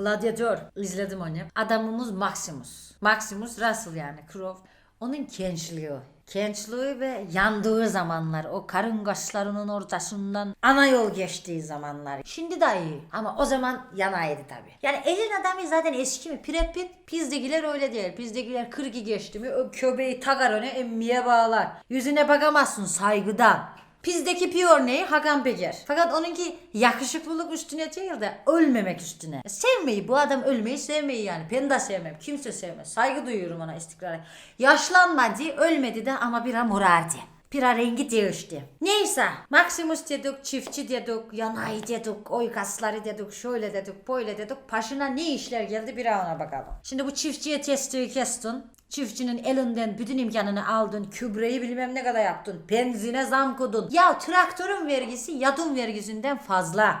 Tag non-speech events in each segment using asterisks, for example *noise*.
Gladiator. izledim onu. Adamımız Maximus. Maximus Russell yani. Crow. Onun gençliği. Gençliği ve yandığı zamanlar. O karın kaşlarının ortasından ana yol geçtiği zamanlar. Şimdi de iyi. Ama o zaman yanaydı tabii. Yani elin adamı zaten eski mi? Brad. Pizdegiler öyle değil. Pizdegiler 40'ı geçti mi o köbeği takar öne emmiye bağlar. Yüzüne bakamazsın saygıdan. Pizdeki pi örneği Hakan Peker. Fakat onunki yakışıklılık üstüne değil de ölmemek üstüne. Sevmeyi bu adam ölmeyi sevmeyi yani. Ben de sevmem. Kimse sevmez. Saygı duyuyorum ona istikrara. Yaşlanmadı, ölmedi de ama bir morardı. Rengi değişti. Neyse. Maximus dedik, çiftçi dedik, yanay dedik, oy kasları dedik, şöyle dedik, böyle dedik. Başına ne işler geldi bir ona bakalım. Şimdi bu çiftçiye testiyi kestin. Çiftçinin elinden bütün imkanını aldın. Kübreyi bilmem ne kadar yaptın. Benzine zam koydun. Ya traktörün vergisi yadın vergisinden fazla.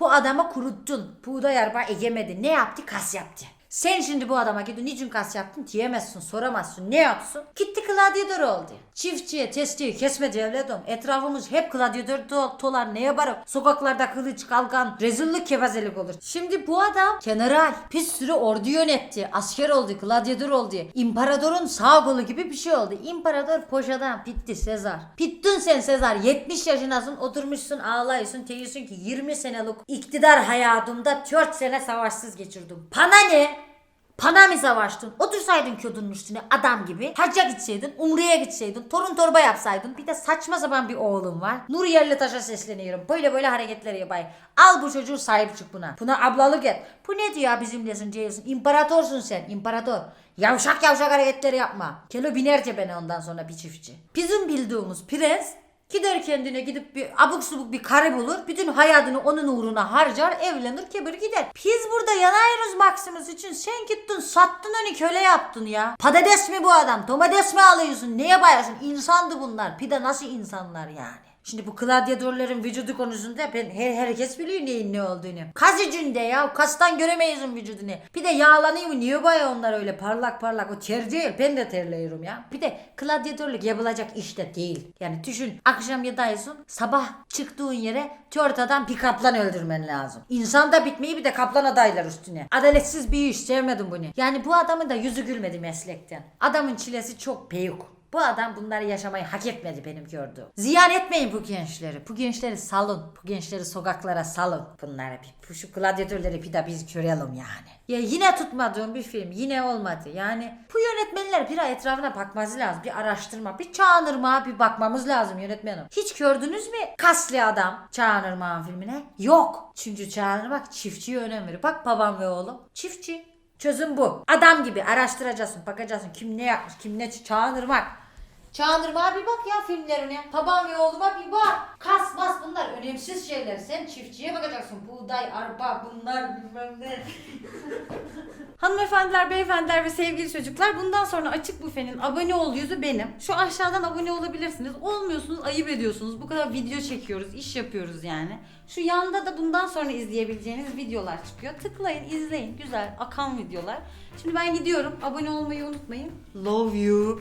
Bu adamı kuruttun. Buğday arpa ekemedi. Ne yaptı? Kas yaptı. Sen şimdi bu adama gidin niçin kas yaptın diyemezsin soramazsın ne yapsın? Gitti gladyatör oldu. Çiftçiye testiyi kesme devletim. Etrafımız hep gladyatör do- dolar neye varıp sokaklarda kılıç kalkan rezillik kepazelik olur. Şimdi bu adam general bir sürü ordu yönetti. Asker oldu gladyatör oldu. İmparatorun sağ kolu gibi bir şey oldu. İmparator poşadan bitti Sezar. Bittin sen Sezar 70 yaşındasın oturmuşsun ağlıyorsun diyorsun ki 20 senelik iktidar hayatımda 4 sene savaşsız geçirdim. Pana ne? Pana mı savaştın? Otursaydın ködünün üstüne adam gibi. Hacca gitseydin, umreye gitseydin, torun torba yapsaydın. Bir de saçma sapan bir oğlum var. Nur yerli taşa sesleniyorum. Böyle böyle hareketler yapay. Al bu çocuğu sahip çık buna. Buna ablalık et. Bu ne diyor bizimlesin diyorsun. İmparatorsun sen, imparator. Yavşak yavşak hareketleri yapma. Kelo binerce beni ondan sonra bir çiftçi. Bizim bildiğimiz prens Gider kendine gidip bir abuk subuk bir karı bulur. Bütün hayatını onun uğruna harcar. Evlenir kebir gider. Biz burada yanayırız Maximus için. Sen gittin sattın onu köle yaptın ya. Patates mi bu adam? Domates mi alıyorsun? Neye bayasın? İnsandı bunlar. Bir de nasıl insanlar yani? Şimdi bu gladyatörlerin vücudu konusunda ben her, herkes biliyor neyin ne olduğunu. Kas içinde ya. Kastan göremeyizin vücudunu. Bir de yağlanıyor mu? Niye baya onlar öyle parlak parlak? O ter değil. Ben de terliyorum ya. Bir de gladyatörlük yapılacak işte değil. Yani düşün akşam yataysın sabah çıktığın yere törtadan bir kaplan öldürmen lazım. İnsan da bitmeyi bir de kaplan adaylar üstüne. Adaletsiz bir iş sevmedim bunu. Yani bu adamın da yüzü gülmedi meslekten. Adamın çilesi çok büyük. Bu adam bunları yaşamayı hak etmedi benim gördüğüm. Ziyan etmeyin bu gençleri. Bu gençleri salın. Bu gençleri sokaklara salın. Bunları bir, şu gladyatörleri bir de biz görelim yani. Ya yine tutmadığım bir film. Yine olmadı. Yani bu yönetmenler bir etrafına bakması lazım. Bir araştırma, bir çağınırma bir bakmamız lazım yönetmenim. Hiç gördünüz mü kaslı adam çağınırma filmine? Yok. Çünkü çağınırmak çiftçiye önem veriyor. Bak babam ve oğlum. Çiftçi. Çözüm bu. Adam gibi araştıracaksın, bakacaksın kim ne yapmış, kim ne çağınırmak. Çağındırma bir bak ya filmlerine. Babam ve oğluma bir bak. Kas bas bunlar önemsiz şeyler. Sen çiftçiye bakacaksın. Buğday, arpa bunlar bilmem ne. *laughs* Hanımefendiler, beyefendiler ve sevgili çocuklar bundan sonra Açık Büfe'nin abone ol yüzü benim. Şu aşağıdan abone olabilirsiniz. Olmuyorsunuz ayıp ediyorsunuz. Bu kadar video çekiyoruz, iş yapıyoruz yani. Şu yanda da bundan sonra izleyebileceğiniz videolar çıkıyor. Tıklayın, izleyin. Güzel, akan videolar. Şimdi ben gidiyorum. Abone olmayı unutmayın. Love you.